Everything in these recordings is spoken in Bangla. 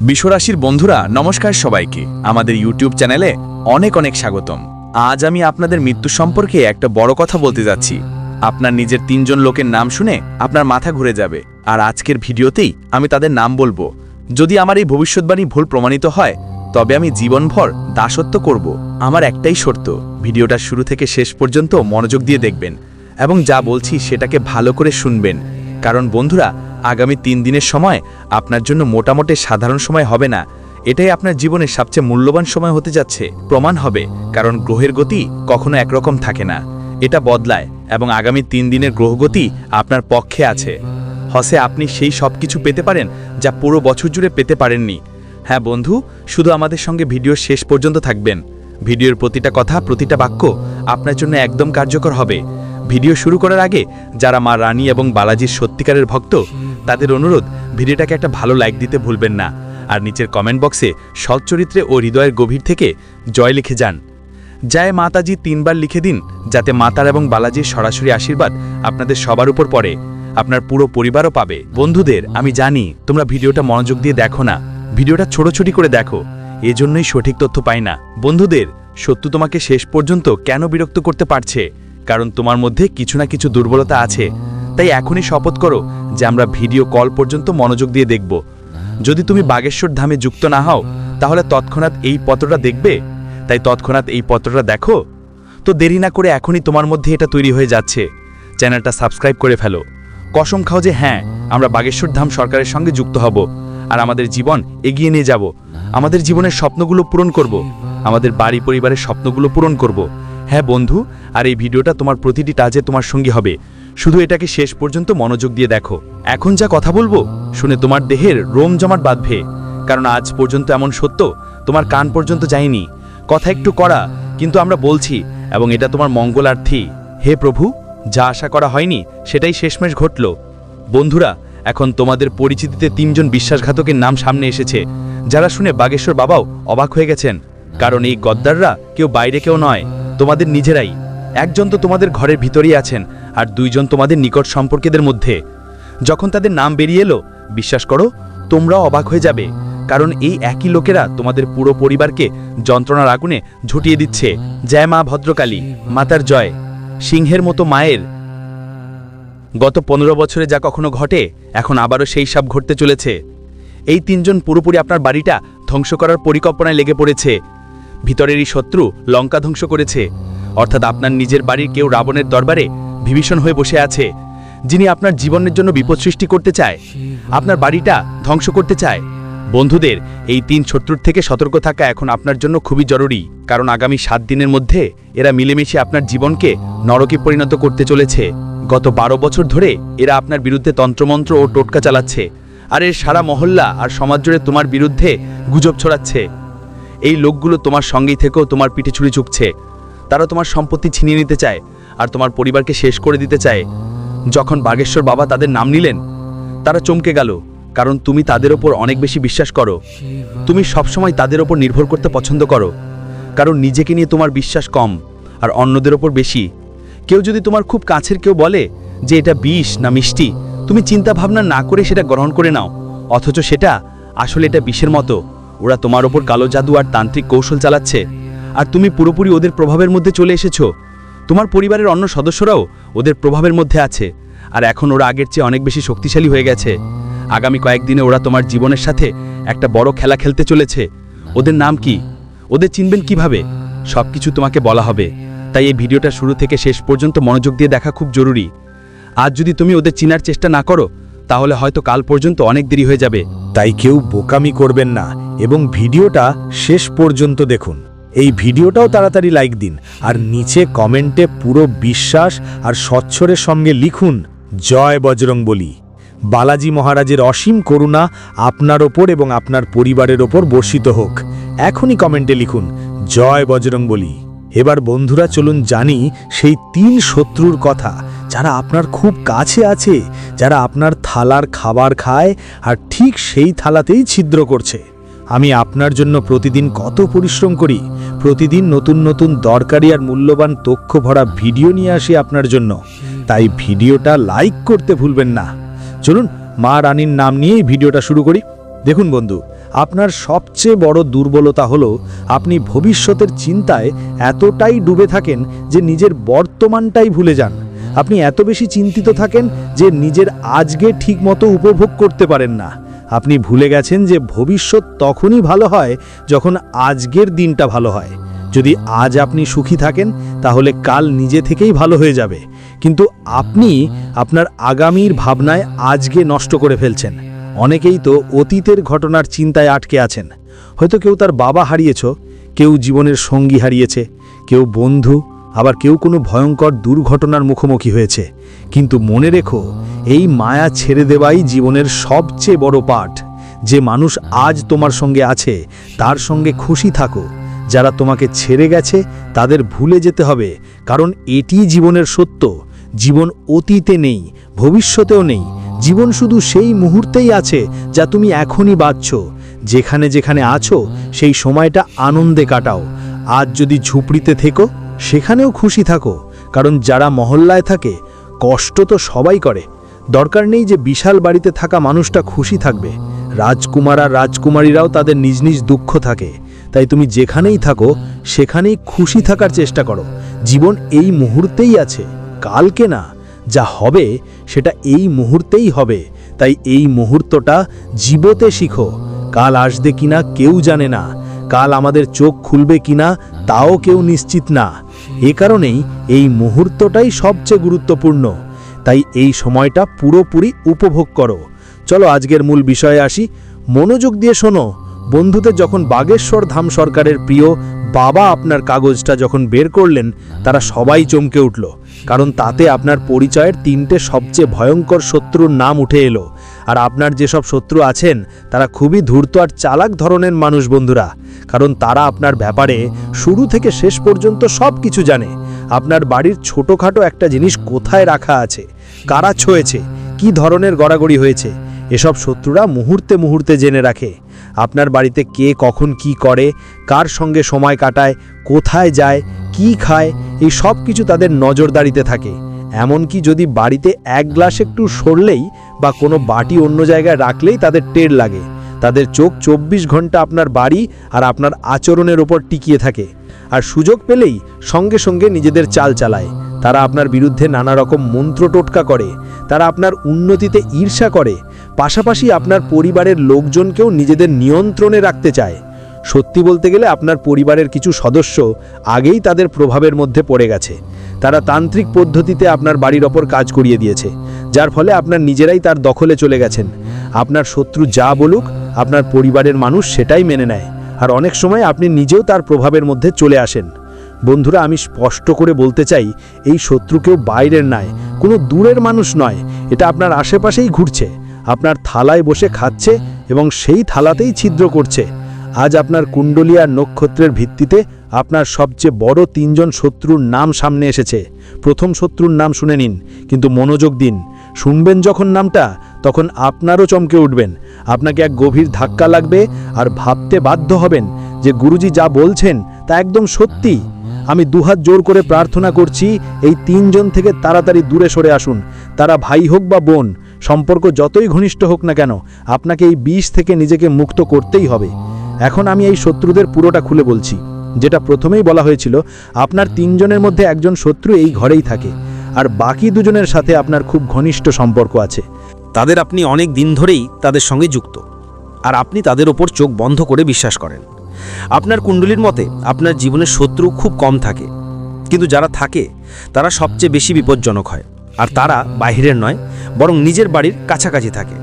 বিশ্বরাশির বন্ধুরা, নমস্কার সবাইকে। আমাদের ইউটিউব চ্যানেলে অনেক অনেক স্বাগতম। আজ আমি আপনাদের মৃত্যু সম্পর্কে একটা বড় কথা বলতে যাচ্ছি। আপনার নিজের তিনজন লোকের নাম শুনে আপনার মাথা ঘুরে যাবে। আর আজকের ভিডিওতেই আমি তাদের নাম বলব। যদি আমার এই ভবিষ্যৎবাণী ভুল প্রমাণিত হয়, তবে আমি জীবনভর দাসত্ব করব। আমার একটাই শর্ত, ভিডিওটা শুরু থেকে শেষ পর্যন্ত মনোযোগ দিয়ে দেখবেন এবং যা বলছি সেটাকে ভালো করে শুনবেন। কারণ বন্ধুরা, আগামী তিন দিনের সময় আপনার জন্য মোটামুটি সাধারণ সময় হবে না। এটাই আপনার জীবনের সবচেয়ে মূল্যবান সময় হতে যাচ্ছে। প্রমাণ হবে, কারণ গ্রহের গতি কখনো একরকম থাকে না। এটা বদলায় এবং আগামী তিন দিনের গ্রহগতি আপনার পক্ষে আছে। হসে, আপনি সেই সব কিছু পেতে পারেন যা পুরো বছর জুড়ে পেতে পারেননি। হ্যাঁ বন্ধু, শুধু আমাদের সঙ্গে ভিডিওর শেষ পর্যন্ত থাকবেন। ভিডিওর প্রতিটা কথা, প্রতিটা বাক্য আপনার জন্য একদম কার্যকর হবে। ভিডিও শুরু করার আগে যারা মা রানী এবং বালাজির সত্যিকারের ভক্ত, তাদের অনুরোধ, ভিডিওটাকে একটা ভালো লাইক দিতে ভুলবেন না। আর নিচের কমেন্ট বক্সে সৎ চরিত্রে ও হৃদয়ের গভীর থেকে জয় লিখে যান। জয় মাতাজি তিনবার লিখে দিন, যাতে মাতার এবং বালাজির সরাসরি আশীর্বাদ আপনাদের সবার উপর পড়ে, আপনার পুরো পরিবারও পাবে। বন্ধুদের, আমি জানি, তোমরা ভিডিওটা মনোযোগ দিয়ে দেখো না, ভিডিওটা ছোট করে দেখো, এজন্যই সঠিক তথ্য পাই না। বন্ধুদের, সত্য তোমাকে শেষ পর্যন্ত কেন বিরক্ত করতে পারছে? কারণ তোমার মধ্যে কিছু না কিছু দুর্বলতা আছে। তাই এখনই শপথ করো যে আমরা ভিডিও কল পর্যন্ত মনোযোগ দিয়ে দেখব। যদি তুমি বাগেশ্বর ধামে যুক্ত না হও, তাহলে তৎক্ষণাৎ এই পত্রটা দেখবে? তাই তৎক্ষণাৎ এই পত্রটা দেখো। তো দেরি না করে এখনই তোমার মধ্যে এটা তৈরি হয়ে যাচ্ছে। চ্যানেলটা সাবস্ক্রাইব করে ফেলো। কসম খাও যে হ্যাঁ আমরা বাগেশ্বর ধাম সরকারের সঙ্গে যুক্ত হব আর আমাদের জীবন এগিয়ে নিয়ে যাব। আমাদের জীবনের স্বপ্নগুলো পূরণ করব। আমাদের বাড়ি পরিবারের স্বপ্নগুলো পূরণ করব। হ্যাঁ বন্ধু, আর এই ভিডিওটা তোমার প্রতিটি টাজে তোমার সঙ্গী হবে। শুধু এটাকে শেষ পর্যন্ত মনোযোগ দিয়ে দেখো। এখন যা কথা বলব, শুনে তোমার দেহের রোম জমাট বাঁধবে। কারণ আজ পর্যন্ত এমন সত্য, তোমার কান পর্যন্ত যায়নি। কথা একটু করা কিন্তু আমরা বলছি, এবং এটা তোমার মঙ্গলার্থী। হে প্রভু, যা আশা করা হয়নি, সেটাই শেষমেশ ঘটল। বন্ধুরা, এখন তোমাদের পরিচিতিতে তিনজন বিশ্বাসঘাতকের নাম সামনে এসেছে। যারা শুনে বাগেশ্বর বাবাও অবাক হয়ে গেছেন। কারণ এই গদ্দাররা কেউ বাইরে কেউ নয়। তোমাদের নিজেরাই। একজন তো তোমাদের ঘরের ভিতরেই আছেন, আর দুইজন তোমাদের নিকট সম্পর্কেদের মধ্যে। যখন তাদের নাম বেরিয়ে এলো, বিশ্বাস করো, তোমরাও অবাক হয়ে যাবে, কারণ এই একই লোকেরা তোমাদের পুরো পরিবারকে যন্ত্রণার আগুনে ঝুটিয়ে দিচ্ছে। জয় মা ভদ্রকালী, মাতার জয়। সিংহের মতো মায়ের। গত পনেরো বছরে যা কখনো ঘটে, এখন আবারও সেই সব ঘটতে চলেছে। এই তিনজন পুরোপুরি আপনার বাড়িটা ধ্বংস করার পরিকল্পনায় লেগে পড়েছে। ভিতরেরই শত্রু লঙ্কা ধ্বংস করেছে। অর্থাৎ আপনার নিজের বাড়ির কেউ রাবণের দরবারে বিভীষণ হয়ে বসে আছে। যিনি আপনার জীবনের জন্য বিপদ সৃষ্টি করতে চায়, আপনার বাড়িটা ধ্বংস করতে চায়। বন্ধুদের, এই তিন শত্রুর থেকে সতর্ক থাকা এখন আপনার জন্য খুবই জরুরি। কারণ আগামী সাত দিনের মধ্যে এরা মিলেমিশে আপনার জীবনকে নরকে পরিণত করতে চলেছে। গত বারো বছর ধরে এরা আপনার বিরুদ্ধে তন্ত্রমন্ত্র ও টোটকা চালাচ্ছে। আর এর সারা মহল্লা আর সমাজ জুড়ে তোমার বিরুদ্ধে গুজব ছড়াচ্ছে। এই লোকগুলো তোমার সঙ্গেই থেকেও তোমার পিঠে ছুরি চুকছে তারা তোমার সম্পত্তি ছিনিয়ে নিতে চায় আর তোমার পরিবারকে শেষ করে দিতে চায়। যখন বাগেশ্বর বাবা তাদের নাম নিলেন, তারা চমকে গেল, কারণ তুমি তাদের ওপর অনেক বেশি বিশ্বাস করো। তুমি সবসময় তাদের ওপর নির্ভর করতে পছন্দ করো, কারণ নিজেকে নিয়ে তোমার বিশ্বাস কম আর অন্যদের ওপর বেশি। কেউ যদি তোমার খুব কাছের কেউ বলে যে এটা বিষ না মিষ্টি, তুমি চিন্তা ভাবনা না করে সেটা গ্রহণ করে নাও, অথচ সেটা আসলে এটা বিষের মতো। ওরা তোমার ওপর কালো জাদু আর তান্ত্রিক কৌশল চালাচ্ছে। আর তুমি পুরোপুরি ওদের প্রভাবের মধ্যে চলে এসেছ। তোমার পরিবারের অন্য সদস্যরাও ওদের প্রভাবের মধ্যে আছে। আর এখন ওরা আগের চেয়ে অনেক বেশি শক্তিশালী হয়ে গেছে। আগামী কয়েকদিনে ওরা তোমার জীবনের সাথে একটা বড় খেলা খেলতে চলেছে। ওদের নাম কি? ওদের চিনবেন কীভাবে? সব কিছু তোমাকে বলা হবে। তাই এই ভিডিওটা শুরু থেকে শেষ পর্যন্ত মনোযোগ দিয়ে দেখা খুব জরুরি। আজ যদি তুমি ওদের চিনার চেষ্টা না করো তাহলে হয়তো কাল পর্যন্ত অনেক দেরি হয়ে যাবে। তাই কেউ বোকামি করবেন না এবং ভিডিওটা শেষ পর্যন্ত দেখুন। এই ভিডিওটাও তাড়াতাড়ি লাইক দিন আর নিচে কমেন্টে পুরো বিশ্বাস আর স্বচ্ছরের সঙ্গে লিখুন, জয় বজরং বলি বালাজি মহারাজের অসীম করুণা আপনার ওপর এবং আপনার পরিবারের ওপর বর্ষিত হোক। এখনই কমেন্টে লিখুন, জয় বজরং বলি এবার বন্ধুরা চলুন জানি সেই তিন শত্রুর কথা। যারা আপনার খুব কাছে আছে, যারা আপনার থালার খাবার খায়, আর ঠিক সেই থালাতেই ছিদ্র করছে। আমি আপনার জন্য প্রতিদিন কত পরিশ্রম করি, প্রতিদিন নতুন নতুন দরকারি আর মূল্যবান তথ্য ভরা ভিডিও নিয়ে আসি আপনার জন্য। তাই ভিডিওটা লাইক করতে ভুলবেন না। চলুন মা রানীর নাম নিয়েই ভিডিওটা শুরু করি। দেখুন বন্ধু আপনার সবচেয়ে বড় দুর্বলতা হলো আপনি ভবিষ্যতের চিন্তায় এতটাই ডুবে থাকেন যে নিজের বর্তমানটাই ভুলে যান। আপনি এত বেশি চিন্তিত থাকেন যে নিজের আজকে ঠিকমতো উপভোগ করতে পারেন না। আপনি ভুলে গেছেন যে ভবিষ্যৎ তখনই ভালো হয় যখন আজকের দিনটা ভালো হয়। যদি আজ আপনি সুখী থাকেন, তাহলে কাল নিজে থেকেই ভালো হয়ে যাবে। কিন্তু আপনি আপনার আগামীর ভাবনায় আজকে নষ্ট করে ফেলছেন। অনেকেই তো অতীতের ঘটনার চিন্তায় আটকে আছেন। হয়তো কেউ তার বাবা হারিয়েছ, কেউ জীবনের সঙ্গী হারিয়েছে, কেউ বন্ধু, আবার কেউ কোনো ভয়ঙ্কর দুর্ঘটনার মুখোমুখি হয়েছে। কিন্তু মনে রেখো, এই মায়া ছেড়ে দেওয়াই জীবনের সবচেয়ে বড় পাঠ। যে মানুষ আজ তোমার সঙ্গে আছে, তার সঙ্গে খুশি থাকো। যারা তোমাকে ছেড়ে গেছে, তাদের ভুলে যেতে হবে, কারণ এটি জীবনের সত্য। জীবন অতীতে নেই, ভবিষ্যতেও নেই। জীবন শুধু সেই মুহূর্তেই আছে যা তুমি এখনই বাঁচছ। যেখানে যেখানে আছো, সেই সময়টা আনন্দে কাটাও। আজ যদি ঝুপড়িতে থেকো, সেখানেও খুশি থাকো। কারণ যারা মহল্লায় থাকে, কষ্ট তো সবাই করে। দরকার নেই যে বিশাল বাড়িতে থাকা মানুষটা খুশি থাকবে। রাজকুমার আর রাজকুমারীরাও তাদের নিজ নিজ দুঃখ থাকে। তাই তুমি যেখানেই থাকো, সেখানেই খুশি থাকার চেষ্টা করো। জীবন এই মুহূর্তেই আছে, কালকে না। যা হবে সেটা এই মুহূর্তেই হবে। তাই এই মুহূর্তটা জীবতে শিখো। কাল আসবে কিনা কেউ জানে না। কাল আমাদের চোখ খুলবে কিনা তাও কেউ নিশ্চিত না। এ কারণেই এই মুহূর্তটাই সবচেয়ে গুরুত্বপূর্ণ। তাই এই সময়টা পুরোপুরি উপভোগ করো। চলো আজকের মূল বিষয়ে আসি। মনোযোগ দিয়ে শোনো। বন্ধুতে যখন বাগেশ্বর ধাম সরকারের প্রিয় বাবা আপনার কাগজটা যখন বের করলেন, তারা সবাই চমকে উঠল। কারণ তাতে আপনার পরিচয়ের তিনটে সবচেয়ে ভয়ঙ্কর শত্রুর নাম উঠে এলো। আর আপনার যেসব শত্রু আছেন, তারা খুবই ধূর্ত আর চালাক ধরনের মানুষ বন্ধুরা। কারণ তারা আপনার ব্যাপারে শুরু থেকে শেষ পর্যন্ত সব কিছু জানে। আপনার বাড়ির ছোটোখাটো একটা জিনিস কোথায় রাখা আছে? কারা ছয়েছে? কি ধরনের গড়াগড়ি হয়েছে? এসব শত্রুরা মুহূর্তে মুহূর্তে জেনে রাখে। আপনার বাড়িতে কে কখন কি করে, কার সঙ্গে সময় কাটায়, কোথায় যায়, কি খায়, এই সব কিছু তাদের নজরদারিতে থাকে। এমনকি যদি বাড়িতে এক গ্লাস একটু সরলেই বা কোনো বাটি অন্য জায়গায় রাখলেই তাদের টের লাগে। তাদের চোখ চব্বিশ ঘণ্টা আপনার বাড়ি আর আপনার আচরণের ওপর টিকিয়ে থাকে। আর সুযোগ পেলেই সঙ্গে সঙ্গে নিজেদের চাল চালায়। তারা আপনার বিরুদ্ধে নানা রকম মন্ত্র টোটকা করে। তারা আপনার উন্নতিতে ঈর্ষা করে। পাশাপাশি আপনার পরিবারের লোকজনকেও নিজেদের নিয়ন্ত্রণে রাখতে চায়। সত্যি বলতে গেলে আপনার পরিবারের কিছু সদস্য আগেই তাদের প্রভাবের মধ্যে পড়ে গেছে। তারা তান্ত্রিক পদ্ধতিতে আপনার বাড়ির ওপর কাজ করিয়ে দিয়েছে, যার ফলে আপনার নিজেরাই তার দখলে চলে গেছেন। আপনার শত্রু যা বলুক, আপনার পরিবারের মানুষ সেটাই মেনে নেয়। আর অনেক সময় আপনি নিজেও তার প্রভাবের মধ্যে চলে আসেন। বন্ধুরা, আমি স্পষ্ট করে বলতে চাই, এই শত্রু কেউ বাইরের নয়, কোনো দূরের মানুষ নয়। এটা আপনার আশেপাশেই ঘুরছে। আপনার থালায় বসে খাচ্ছে এবং সেই থালাতেই ছিদ্র করছে। আজ আপনার কুণ্ডলী আর নক্ষত্রের ভিত্তিতে আপনার সবচেয়ে বড় তিনজন শত্রুর নাম সামনে এসেছে। প্রথম শত্রুর নাম শুনে নিন, কিন্তু মনোযোগ দিন। শুনবেন যখন নামটা, তখন আপনারও চমকে উঠবেন। আপনাকে এক গভীর ধাক্কা লাগবে আর ভাবতে বাধ্য হবেন যে গুরুজি যা বলছেন তা একদম সত্যি। আমি দুহাত জোর করে প্রার্থনা করছি, এই তিনজন থেকে তাড়াতাড়ি দূরে সরে আসুন। তারা ভাই হোক বা বোন সম্পর্ক যতই ঘনিষ্ঠ হোক না কেন, আপনাকে এই বিষ থেকে নিজেকে মুক্ত করতেই হবে। এখন আমি এই শত্রুদের পুরোটা খুলে বলছি। যেটা প্রথমেই বলা হয়েছিল, আপনার তিনজনের মধ্যে একজন শত্রু এই ঘরেই থাকে, আর বাকি দুজনের সাথে আপনার খুব ঘনিষ্ঠ সম্পর্ক আছে। তাদের আপনি অনেক দিন ধরেই তাদের সঙ্গে যুক্ত, আর আপনি তাদের ওপর চোখ বন্ধ করে বিশ্বাস করেন। আপনার কুণ্ডলীর মতে, আপনার জীবনে শত্রু খুব কম থাকে, কিন্তু যারা থাকে, তারা সবচেয়ে বেশি বিপজ্জনক হয়। আর তারা বাহিরের নয়, বরং নিজের বাড়ির কাছাকাছি থাকে।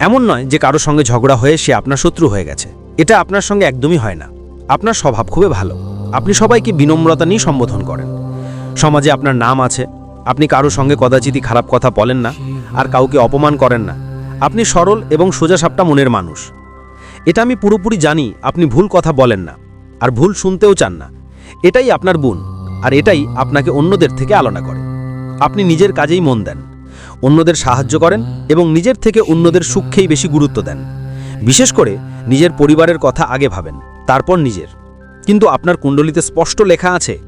এমন নয় যে কারও সঙ্গে ঝগড়া হয়ে সে আপনার শত্রু হয়ে গেছে। এটা আপনার সঙ্গে একদমই হয় না। আপনার স্বভাব খুবই ভালো। আপনি সবাইকে বিনম্রতা নিয়ে সম্বোধন করেন। সমাজে আপনার নাম আছে। আপনি কারও সঙ্গে কদাচিতই খারাপ কথা বলেন না আর কাউকে অপমান করেন না। আপনি সরল এবং সোজাসাপটা মনের মানুষ। এটা আমি পুরোপুরি জানি, আপনি ভুল কথা বলেন না আর ভুল শুনতেও চান না। এটাই আপনার গুণ আর এটাই আপনাকে অন্যদের থেকে আলাদা করে। আপনি নিজের কাজেই মন দেন, অন্যদের সাহায্য করেন এবং নিজের থেকে অন্যদের সুখেই বেশি গুরুত্ব দেন। বিশেষ করে নিজের পরিবারের কথা আগে ভাবেন, তারপর নিজের। কিন্তু আপনার কুণ্ডলিতে স্পষ্ট লেখা আছে,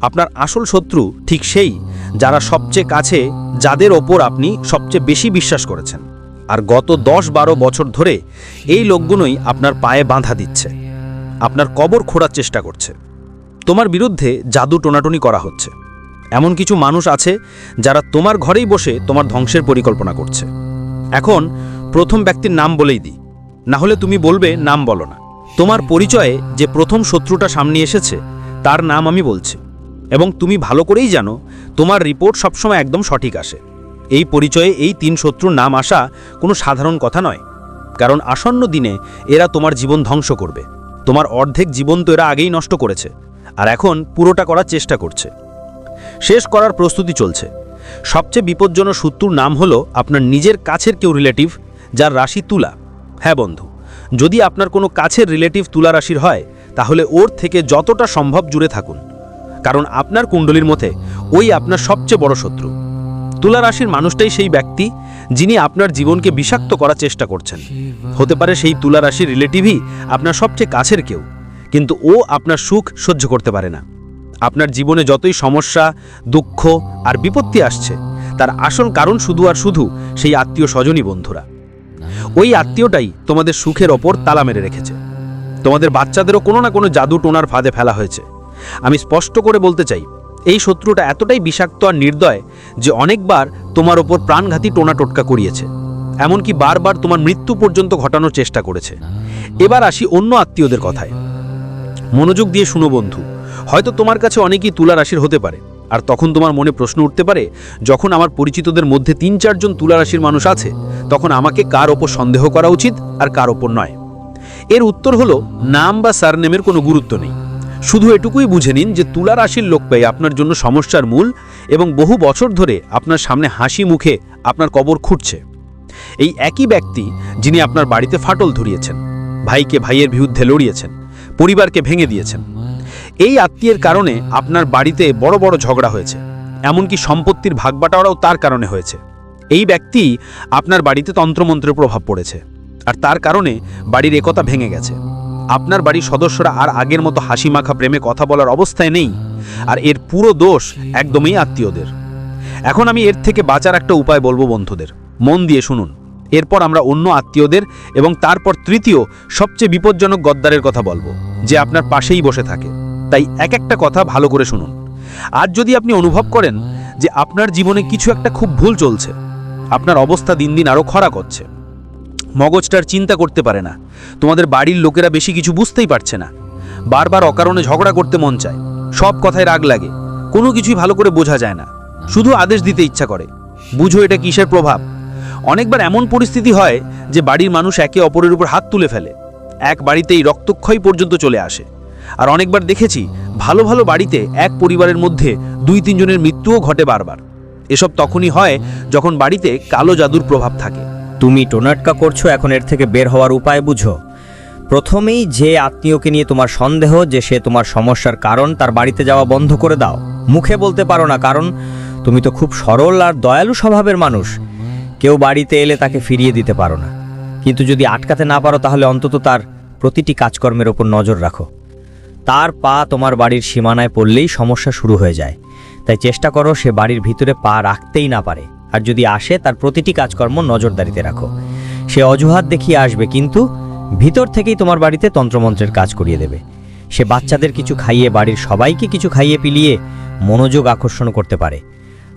আপনার আসল শত্রু ঠিক সেই যারা সবচেয়ে কাছে, যাদের ওপর আপনি সবচেয়ে বেশি বিশ্বাস করেছেন। আর গত দশ বারো বছর ধরে এই লোকগুলোই আপনার পায়ে বাঁধা দিচ্ছে, আপনার কবর খোঁড়ার চেষ্টা করছে। তোমার বিরুদ্ধে জাদু টোনাটুনি করা হচ্ছে। এমন কিছু মানুষ আছে যারা তোমার ঘরেই বসে তোমার ধ্বংসের পরিকল্পনা করছে। এখন প্রথম ব্যক্তির নাম বলেই দিই। না হলে তুমি বলবে, নাম বলো না। তোমার পরিচয়ে যে প্রথম শত্রুটা সামনে এসেছে, তার নাম আমি বলছি। এবং তুমি ভালো করেই জানো, তোমার রিপোর্ট সবসময় একদম সঠিক আসে। এই পরিচয়ে এই তিন শত্রুর নাম আসা কোনো সাধারণ কথা নয়। কারণ আসন্ন দিনে এরা তোমার জীবন ধ্বংস করবে। তোমার অর্ধেক জীবন তো এরা আগেই নষ্ট করেছে। আর এখন পুরোটা করার চেষ্টা করছে। শেষ করার প্রস্তুতি চলছে। সবচেয়ে বিপজ্জনক শত্রুর নাম হলো আপনার নিজের কাছের কেউ রিলেটিভ, যার রাশি তুলা। হ্যাঁ বন্ধু, যদি আপনার কোনো কাছের রিলেটিভ তুলা রাশির হয়, তাহলে ওর থেকে যতটা সম্ভব জুড়ে থাকুন। কারণ আপনার কুণ্ডলীর মধ্যে ওই আপনার সবচেয়ে বড় শত্রু। তুলা রাশির মানুষটাই সেই ব্যক্তি যিনি আপনার জীবনকে বিষাক্ত করার চেষ্টা করছেন। হতে পারে সেই তুলা রাশির রিলেটিভই আপনার সবচেয়ে কাছের কেউ, কিন্তু ও আপনার সুখ সহ্য করতে পারে না। আপনার জীবনে যতই সমস্যা, দুঃখ আর বিপত্তি আসছে, তার আসল কারণ শুধু আর শুধু সেই আত্মীয় স্বজনই বন্ধুরা। ওই আত্মীয়টাই তোমাদের সুখের ওপর তালা মেরে রেখেছে। তোমাদের বাচ্চাদেরও কোনো না কোনো জাদু টোনার ফাঁদে ফেলা হয়েছে। আমি স্পষ্ট করে বলতে চাই, এই শত্রুটা এতটাই বিষাক্ত আর নির্দয় যে অনেকবার তোমার ওপর প্রাণঘাতী টোনা টোটকা করিয়েছে। এমনকি বারবার তোমার মৃত্যু পর্যন্ত ঘটানোর চেষ্টা করেছে। এবার আসি অন্য আত্মীয়দের কথায়। মনোযোগ দিয়ে শুনো বন্ধু হয়তো তোমার কাছে অনেকেই তুলা রাশির হতে পারে। আর তখন তোমার মনে প্রশ্ন উঠতে পারে, যখন আমার পরিচিতদের মধ্যে তিন চারজন তুলা রাশির মানুষ আছে, তখন আমাকে কার ওপর সন্দেহ করা উচিত আর কার ওপর নয়। এর উত্তর হলো, নাম বা সারনেমের কোনো গুরুত্ব নেই। শুধু এটুকুই বুঝে নিন যে তুলা রাশির লোক পেয়ে আপনার জন্য সমস্যার মূল এবং বহু বছর ধরে আপনার সামনে হাসি মুখে আপনার কবর খুঁটছে এই একই ব্যক্তি যিনি আপনার বাড়িতে ফাটল ধরিয়েছেন, ভাইকে ভাইয়ের বিরুদ্ধে লড়িয়েছেন, পরিবারকে ভেঙে দিয়েছেন। এই আত্মীয়ের কারণে আপনার বাড়িতে বড় বড় ঝগড়া হয়েছে। এমনকি সম্পত্তির ভাগবাটাওয়ারাও তার কারণে হয়েছে। এই ব্যক্তি আপনার বাড়িতে তন্ত্রমন্ত্রের প্রভাব পড়েছে। আর তার কারণে বাড়ির একতা ভেঙে গেছে। আপনার বাড়ির সদস্যরা আর আগের মতো হাসি মাখা প্রেমে কথা বলার অবস্থায় নেই। আর এর পুরো দোষ একদমই আত্মীয়দের। এখন আমি এর থেকে বাঁচার একটা উপায় বলব বন্ধুদের। মন দিয়ে শুনুন। এরপর আমরা অন্য আত্মীয়দের এবং তারপর তৃতীয় সবচেয়ে বিপজ্জনক গদ্দারের কথা বলব যে আপনার পাশেই বসে থাকে। তাই এক একটা কথা ভালো করে শুনুন। আর যদি আপনি অনুভব করেন যে আপনার জীবনে কিছু একটা খুব ভুল চলছে, আপনার অবস্থা দিন দিন আরও খরা করছে, মগজটার চিন্তা করতে পারে না, তোমাদের বাড়ির লোকেরা বেশি কিছু বুঝতেই পারছে না, বারবার অকারণে ঝগড়া করতে মন চায়, সব কথায় রাগ লাগে, কোনো কিছুই ভালো করে বোঝা যায় না, শুধু আদেশ দিতে ইচ্ছা করে, বুঝো এটা কিসের প্রভাব? অনেকবার এমন পরিস্থিতি হয় যে বাড়ির মানুষ একে অপরের উপর হাত তুলে ফেলে, এক বাড়িতেই রক্তক্ষয় পর্যন্ত চলে আসে। আর অনেকবার দেখেছি ভালো ভালো বাড়িতে এক পরিবারের মধ্যে দুই তিনজনের মৃত্যুও ঘটে বারবার। এসব তখনই হয় যখন বাড়িতে কালো জাদুর প্রভাব থাকে। তুমি টোনাটকা করছ, এখন এর থেকে বের হওয়ার উপায় বুঝো। প্রথমেই যে আত্মীয়কে নিয়ে তোমার সন্দেহ যে সে তোমার সমস্যার কারণ তার বাড়িতে যাওয়া বন্ধ করে দাও। মুখে বলতে পারো না, কারণ তুমি তো খুব সরল আর দয়ালু স্বভাবের মানুষ। কেউ বাড়িতে এলে তাকে ফিরিয়ে দিতে পারো না। কিন্তু যদি আটকাতে না পারো, তাহলে অন্তত তার প্রতিটি কাজকর্মের ওপর নজর রাখো। তার পা তোমার বাড়ির সীমানায় পড়লেই সমস্যা শুরু হয়ে যায়। তাই চেষ্টা করো সে বাড়ির ভিতরে পা রাখতেই না পারে। আর যদি আসে, তার প্রতিটি কাজকর্ম নজরদারিতে রাখো। সে অজুহাত দেখিয়ে আসবে, কিন্তু ভিতর থেকেই তোমার বাড়িতে তন্ত্রমন্ত্রের কাজ করিয়ে দেবে। সে বাচ্চাদের কিছু খাইয়ে, বাড়ির সবাইকে কিছু খাইয়ে পিলিয়ে মনোযোগ আকর্ষণ করতে পারে।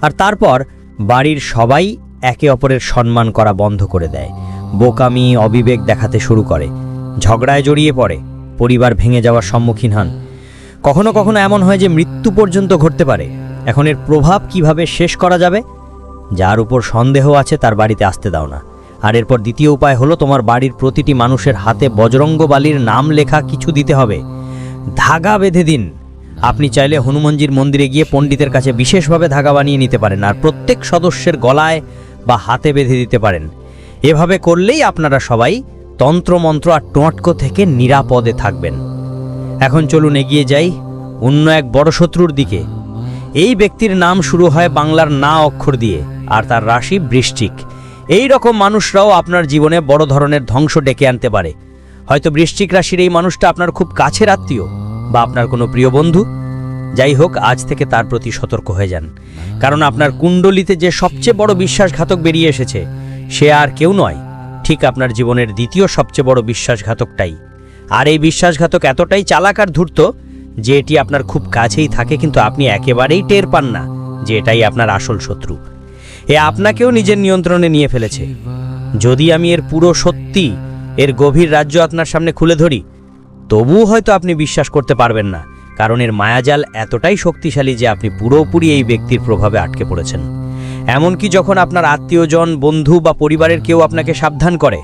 আর তারপর বাড়ির সবাই একে অপরের সম্মান করা বন্ধ করে দেয়। বোকামি, অবিবেক দেখাতে শুরু করে। ঝগড়ায় জড়িয়ে পড়ে। পরিবার ভেঙে যাওয়ার সম্মুখীন হন। কখনো কখনো এমন হয় যে মৃত্যু পর্যন্ত ঘটতে পারে। এখন এর প্রভাব কীভাবে শেষ করা যাবে? যার উপর সন্দেহ আছে তার বাড়িতে আসতে দাও না। আর এরপর দ্বিতীয় উপায় হলো তোমার বাড়ির প্রতিটি মানুষের হাতে বজরঙ্গ বালির নাম লেখা কিছু দিতে হবে। ধাগা বেঁধে দিন। আপনি চাইলে হনুমানজির মন্দিরে গিয়ে পণ্ডিতের কাছে বিশেষভাবে ধাগা বানিয়ে নিতে পারেন, আর প্রত্যেক সদস্যের গলায় বা হাতে বেঁধে দিতে পারেন। এভাবে করলেই আপনারা সবাই তন্ত্রমন্ত্র আর টোঁটকো থেকে নিরাপদে থাকবেন। এখন চলুন এগিয়ে যাই অন্য এক বড় শত্রুর দিকে। এই ব্যক্তির নাম শুরু হয় বাংলার না অক্ষর দিয়ে, আর তার রাশি বৃষ্টিক এই রকম মানুষরাও আপনার জীবনে বড় ধরনের ধ্বংস ডেকে আনতে পারে। হয়তো বৃষ্টিক রাশির এই মানুষটা আপনার খুব কাছের আত্মীয় বা আপনার কোনো প্রিয় বন্ধু। যাই হোক, আজ থেকে তার প্রতি সতর্ক হয়ে যান। কারণ আপনার কুণ্ডলিতে যে সবচেয়ে বড় বিশ্বাসঘাতক বেরিয়ে এসেছে, সে আর কেউ নয়। ঠিক আপনার জীবনের দ্বিতীয় সবচেয়ে বড় বিশ্বাসঘাতকটাই। আর এই বিশ্বাসঘাতক এতটাই চালাক আর ধূর্ত যে এটি আপনার খুব কাছেই থাকে, কিন্তু আপনি একেবারেই টের পান না যে এটাই আপনার আসল শত্রু। এ আপনাকেও নিজের নিয়ন্ত্রণে নিয়ে ফেলেছে। যদি আমি এর পুরো সত্যি, এর গভীর রাজ্য আপনার সামনে খুলে ধরি, তবুও হয়তো আপনি বিশ্বাস করতে পারবেন না, কারণ এর মায়াজাল এতটাই শক্তিশালী যে আপনি পুরোপুরি এই ব্যক্তির প্রভাবে আটকে পড়েছেন। এমনকি যখন আপনার আত্মীয়জন, বন্ধু বা পরিবারের কেউ আপনাকে সাবধান করে,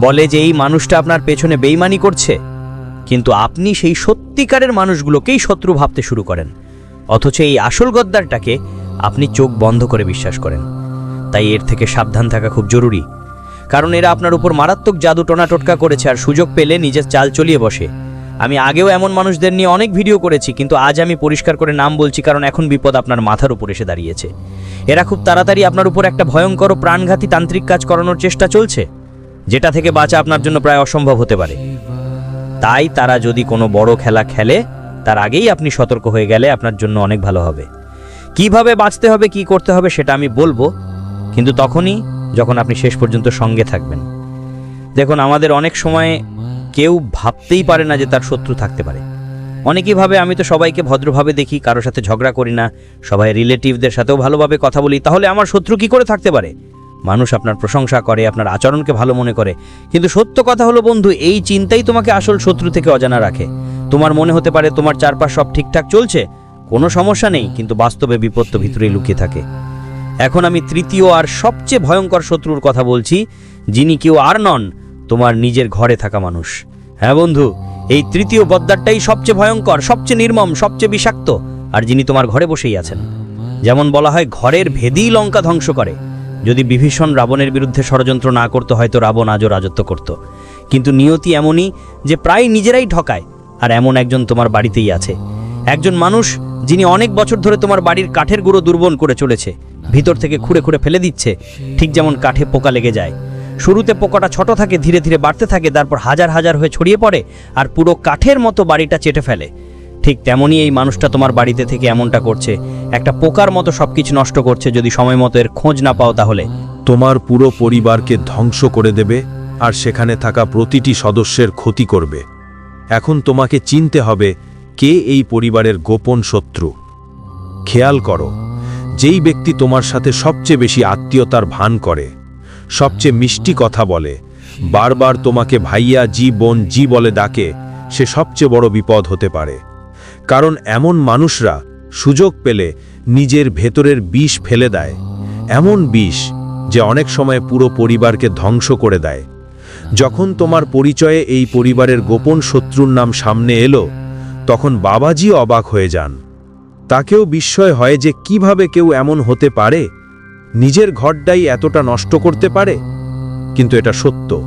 বলে যে এই মানুষটা আপনার পেছনে বেইমানি করছে, কিন্তু আপনি সেই সত্যিকারের মানুষগুলোকেই শত্রু ভাবতে শুরু করেন। অথচ এই আসল গদ্দারটাকে আপনি চোখ বন্ধ করে বিশ্বাস করেন। তাই এর থেকে সাবধান থাকা খুব জরুরি। কারণ এরা আপনার উপর মারাত্মক জাদু টোনা টোটকা করেছে আর সুযোগ পেলে নিজের চাল চলিয়ে বসে। আমি আগেও এমন মানুষদের নিয়ে অনেক ভিডিও করেছি, কিন্তু আজ আমি পরিষ্কার করে নাম বলছি কারণ এখন বিপদ আপনার মাথার উপর এসে দাঁড়িয়েছে। এরা খুব তাড়াতাড়ি আপনার উপর একটা ভয়ঙ্কর প্রাণঘাতী তান্ত্রিক কাজ করানোর চেষ্টা চলছে, যেটা থেকে বাঁচা আপনার জন্য প্রায় অসম্ভব হতে পারে। তাই তারা যদি কোনো বড় খেলা খেলে, তার আগেই আপনি সতর্ক হয়ে গেলে আপনার জন্য অনেক ভালো হবে। কীভাবে বাঁচতে হবে, কি করতে হবে সেটা আমি বলব, কিন্তু তখনই যখন আপনি শেষ পর্যন্ত সঙ্গে থাকবেন। দেখুন, আমাদের অনেক সময় কেউ ভাবতেই পারে না যে তার শত্রু থাকতে পারে। অনেকেই ভাবে, আমি তো সবাইকে ভদ্রভাবে দেখি, কারোর সাথে ঝগড়া করি না, সবাই রিলেটিভদের সাথেও ভালোভাবে কথা বলি, তাহলে আমার শত্রু কি করে থাকতে পারে? মানুষ আপনার প্রশংসা করে, আপনার আচরণকে ভালো মনে করে। কিন্তু সত্য কথা হলো, বন্ধু, এই চিন্তাই তোমাকে আসল শত্রু থেকে অজানা রাখে। তোমার মনে হতে পারে, তোমার চারপাশ সব ঠিকঠাক চলছে, কোনো সমস্যা নেই, কিন্তু বাস্তবে বিপদ তো ভিতরেই লুকিয়ে থাকে। এখন আমি তৃতীয় আর সবচেয়ে ভয়ঙ্কর শত্রুর কথা বলছি, যিনি কেউ আর নন তোমার নিজের ঘরে থাকা মানুষ। হ্যাঁ বন্ধু, এই তৃতীয় গদ্দারটাই সবচেয়ে ভয়ঙ্কর, সবচেয়ে নির্মম, সবচেয়ে বিষাক্ত, আর যিনি তোমার ঘরে বসেই আছেন। যেমন বলা হয়, ঘরের ভেদেই লঙ্কা ধ্বংস করে। যদি বিভীষণ রাবণের বিরুদ্ধে ষড়যন্ত্র না করতো, হয়তো রাবণ আজও রাজত্ব করত। কিন্তু নিয়তি এমনই যে প্রায় নিজেরাই ঠকায়, আর এমন একজন তোমার বাড়িতেই আছে। একজন মানুষ যিনি অনেক বছর ধরে তোমার বাড়ির কাঠের গুঁড়ো দুর্বল করে চলেছে, ভিতর থেকে খুঁড়ে খুঁড়ে ফেলে দিচ্ছে, ঠিক যেমন কাঠে পোকা লেগে যায়। শুরুতে পোকাটা ছোট থাকে, ধীরে ধীরে বাড়তে থাকে, তারপর হাজার হাজার হয়ে ছড়িয়ে পড়ে আর পুরো কাঠের মতো বাড়িটা চেটে ফেলে। ঠিক তেমনই এই মানুষটা তোমার বাড়িতে থেকে এমনটা করছে। একটা পোকার মতো সবকিছু নষ্ট করছে, যদি সময় মতো এর খোঁজ না পাও তাহলে। তোমার পুরো পরিবারকে ধ্বংস করে দেবে আর সেখানে থাকা প্রতিটি সদস্যের ক্ষতি করবে। এখন তোমাকে চিনতে হবে কে এই পরিবারের গোপন শত্রু। খেয়াল করো, যেই ব্যক্তি তোমার সাথে সবচেয়ে বেশি আত্মীয়তার ভান করে সবচেয়ে মিষ্টি কথা বলে। বারবার তোমাকে ভাইয়া জি বোন জি বলে ডাকে, সে সবচেয়ে বড় বিপদ হতে পারে। কারণ এমন মানুষরা সুযোগ পেলে নিজের ভেতরের বিষ ফেলে দেয়। এমন বিষ যে অনেক সময় পুরো পরিবারকে ধ্বংস করে দেয়। যখন তোমার পরিচয়ে এই পরিবারের গোপন শত্রুর নাম সামনে এলো, তখন বাবাজি অবাক হয়ে যান। তাকেও বিস্ময় হয় যে কীভাবে কেউ এমন হতে পারে? নিজের ঘরটাই এতটা নষ্ট করতে পারে? কিন্তু এটা সত্য।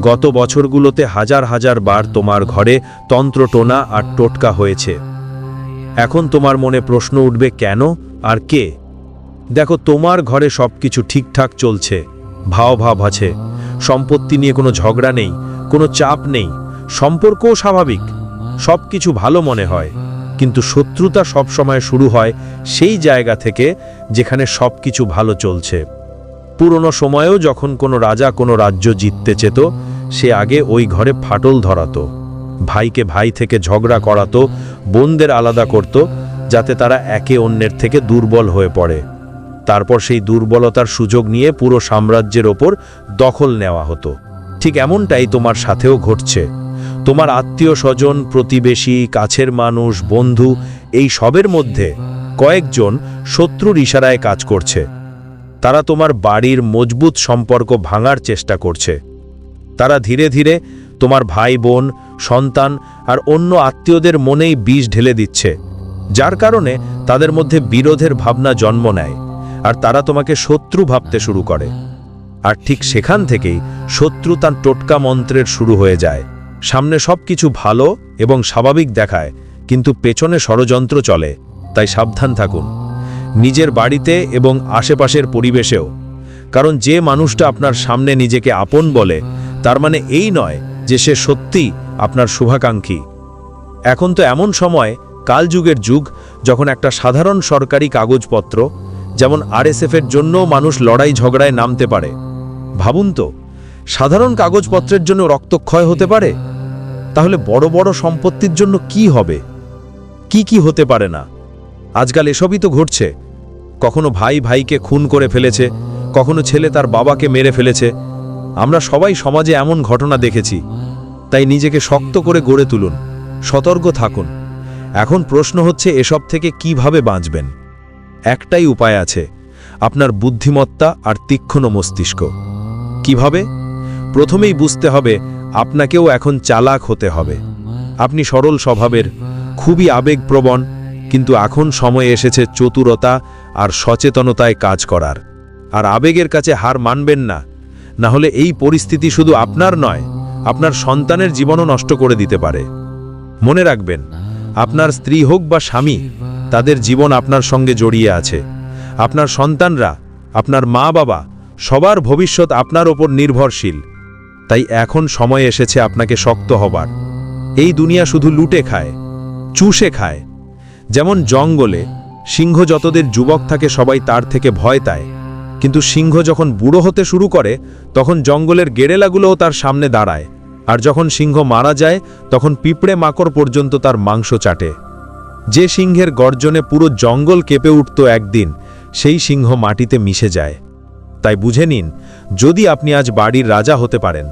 গত বছরগুলোতে হাজার হাজার বার তোমার ঘরে তন্ত্র টোনা আর টোটকা হয়েছে। এখন তোমার মনে প্রশ্ন উঠবে, কেন আর কে? দেখো, তোমার ঘরে সবকিছু ঠিকঠাক চলছে, ভাও ভাব আছে, সম্পত্তি নিয়ে কোনো ঝগড়া নেই, কোনো চাপ নেই, সম্পর্কও স্বাভাবিক, সবকিছু ভালো মনে হয়। কিন্তু শত্রুতা সবসময় শুরু হয় সেই জায়গা থেকে যেখানে সবকিছু ভালো চলছে। পুরনো সময়েও যখন কোনো রাজা কোনো রাজ্য জিততে চেত, সে আগে ওই ঘরে ফাটল ধরাতো, ভাইকে ভাই থেকে ঝগড়া করাতো বোনদের আলাদা করত, যাতে তারা একে অন্যের থেকে দুর্বল হয়ে পড়ে। তারপর সেই দুর্বলতার সুযোগ নিয়ে পুরো সাম্রাজ্যের ওপর দখল নেওয়া হতো। ঠিক এমনটাই তোমার সাথেও ঘটছে। তোমার আত্মীয় স্বজন প্রতিবেশী, কাছের মানুষ, বন্ধু, এই সবের মধ্যে কয়েকজন শত্রুর ইশারায় কাজ করছে। তারা তোমার বাড়ির মজবুত সম্পর্ক ভাঙার চেষ্টা করছে। তারা ধীরে ধীরে তোমার ভাই বোন সন্তান আর অন্য আত্মীয়দের মনেই বিষ ঢেলে দিচ্ছে। যার কারণে তাদের মধ্যে বিরোধের ভাবনা জন্ম নেয় আর তারা তোমাকে শত্রু ভাবতে শুরু করে। আর ঠিক সেখান থেকেই শত্রু তার টোটকা মন্ত্রের শুরু হয়ে যায়। সামনে সবকিছু ভালো এবং স্বাভাবিক দেখায়, কিন্তু পেছনে ষড়যন্ত্র চলে, তাই সাবধান থাকুন। নিজের বাড়িতে এবং আশেপাশের পরিবেশেও। কারণ যে মানুষটা আপনার সামনে নিজেকে আপন বলে, তার মানে এই নয় যে সে সত্যি আপনার শুভাকাঙ্ক্ষী। এখন তো এমন সময়, কালযুগের যুগ, যখন একটা সাধারণ সরকারি কাগজপত্র, যেমন আরএসএফের জন্য মানুষ লড়াই ঝগড়ায় নামতে পারে। ভাবুন তো সাধারণ কাগজপত্রের জন্য রক্তক্ষয় হতে পারে? তাহলে বড় বড় সম্পত্তির জন্য কি হবে? কি কি হতে পারে না? আজকাল এসবই তো ঘটছে। কখনো ভাই ভাইকে খুন করে ফেলেছে, কখনো ছেলে তার বাবাকে মেরে ফেলেছে। আমরা সবাই সমাজে এমন ঘটনা দেখেছি। তাই নিজেকে শক্ত করে গড়ে তুলুন, সতর্ক থাকুন। এখন প্রশ্ন হচ্ছে এসব থেকে কীভাবে বাঁচবেন? একটাই উপায় আছে, আপনার বুদ্ধিমত্তা আর তীক্ষ্ণ মস্তিষ্ক। কীভাবে? প্রথমেই বুঝতে হবে, আপনাকেও এখন চালাক হতে হবে। আপনি সরল স্বভাবের, খুবই আবেগপ্রবণ, কিন্তু এখন সময় এসেছে চতুরতা আর সচেতনতায় কাজ করার। আর আবেগের কাছে হার মানবেন না না হলে এই পরিস্থিতি শুধু আপনার নয়, আপনার সন্তানের জীবনও নষ্ট করে দিতে পারে। মনে রাখবেন, আপনার স্ত্রী হোক বা স্বামী, তাদের জীবন আপনার সঙ্গে জড়িয়ে আছে। আপনার সন্তানরা, আপনার মা বাবা সবার ভবিষ্যৎ আপনার ওপর নির্ভরশীল। তাই এখন সময় এসেছে আপনাকে শক্ত হবার। এই দুনিয়া শুধু লুটে খায়, চুষে খায়। যেমন জঙ্গলে সিংহ যতদের যুবক থাকে সবাই তার থেকে ভয় পায় কিন্তু সিংহ যখন বুড়ো হতে শুরু করে, তখন জঙ্গলের গেরেলাগুলোও তার সামনে দাঁড়ায়। আর যখন সিংহ মারা যায়, তখন পিঁপড়ে মাকড় পর্যন্ত তার মাংস চাটে। যে সিংহের গর্জনে পুরো জঙ্গল কেঁপে উঠত একদিন, সেই সিংহ মাটিতে মিশে যায়। তাই বুঝে নিন, যদি আপনি আজ বাড়ির রাজা হতে পারেন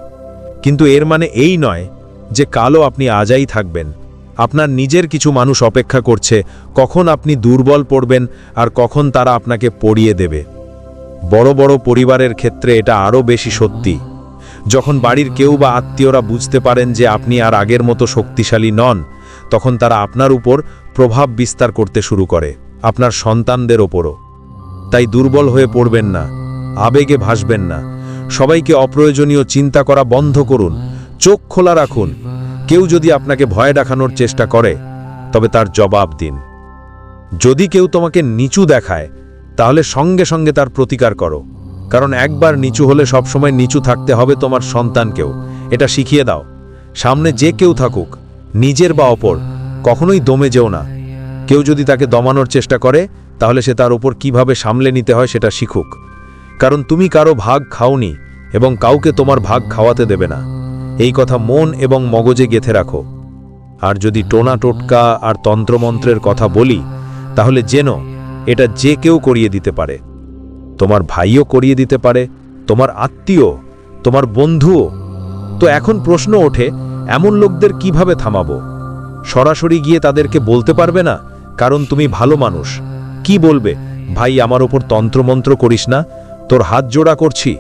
কিন্তু এর মানে এই নয় যে কালো আপনি আজাই থাকবেন। আপনার নিজের কিছু মানুষ অপেক্ষা করছে, কখন আপনি দুর্বল পড়বেন আর কখন তারা আপনাকে পড়িয়ে দেবে। বড় বড় পরিবারের ক্ষেত্রে এটা আরও বেশি সত্যি। যখন বাড়ির কেউ বা আত্মীয়রা বুঝতে পারেন যে আপনি আর আগের মতো শক্তিশালী নন, তখন তারা আপনার উপর প্রভাব বিস্তার করতে শুরু করে, আপনার সন্তানদের ওপরও। তাই দুর্বল হয়ে পড়বেন না, আবেগে ভাসবেন না। সবাইকে অপ্রয়োজনীয় চিন্তা করা বন্ধ করুন, চোখ খোলা রাখুন। কেউ যদি আপনাকে ভয় দেখানোর চেষ্টা করে, তবে তার জবাব দিন। যদি কেউ তোমাকে নিচু দেখায়, তাহলে সঙ্গে সঙ্গে তার প্রতিকার করো। কারণ একবার নিচু হলে সবসময় নিচু থাকতে হবে তোমার সন্তানকেও। এটা শিখিয়ে দাও। সামনে যে কেউ থাকুক, নিজের বা অপর, কখনোই দমে যেও না। কেউ যদি তাকে দমানোর চেষ্টা করে, তাহলে সে তার উপর কীভাবে সামলে নিতে হয় সেটা শিখুক। কারণ তুমি কারও ভাগ খাওনি এবং কাউকে তোমার ভাগ খাওয়াতে দেবে না। এই কথা মন এবং মগজে গেথে রাখো। আর যদি টোনা টোটকা আর তন্ত্রমন্ত্রের কথা বলি, তাহলে যেন এটা যে কেউ করিয়ে দিতে পারে। তোমার ভাইও করিয়ে দিতে পারে, তোমার আত্মীয়, তোমার বন্ধুও। তো এখন প্রশ্ন ওঠে, এমন লোকদের কীভাবে থামাবো? সরাসরি গিয়ে তাদেরকে বলতে পারবে না? কারণ তুমি ভালো মানুষ। কি বলবে? ভাই, আমার ওপর তন্ত্রমন্ত্র করিস না। তোর হাত জোড়া করছি।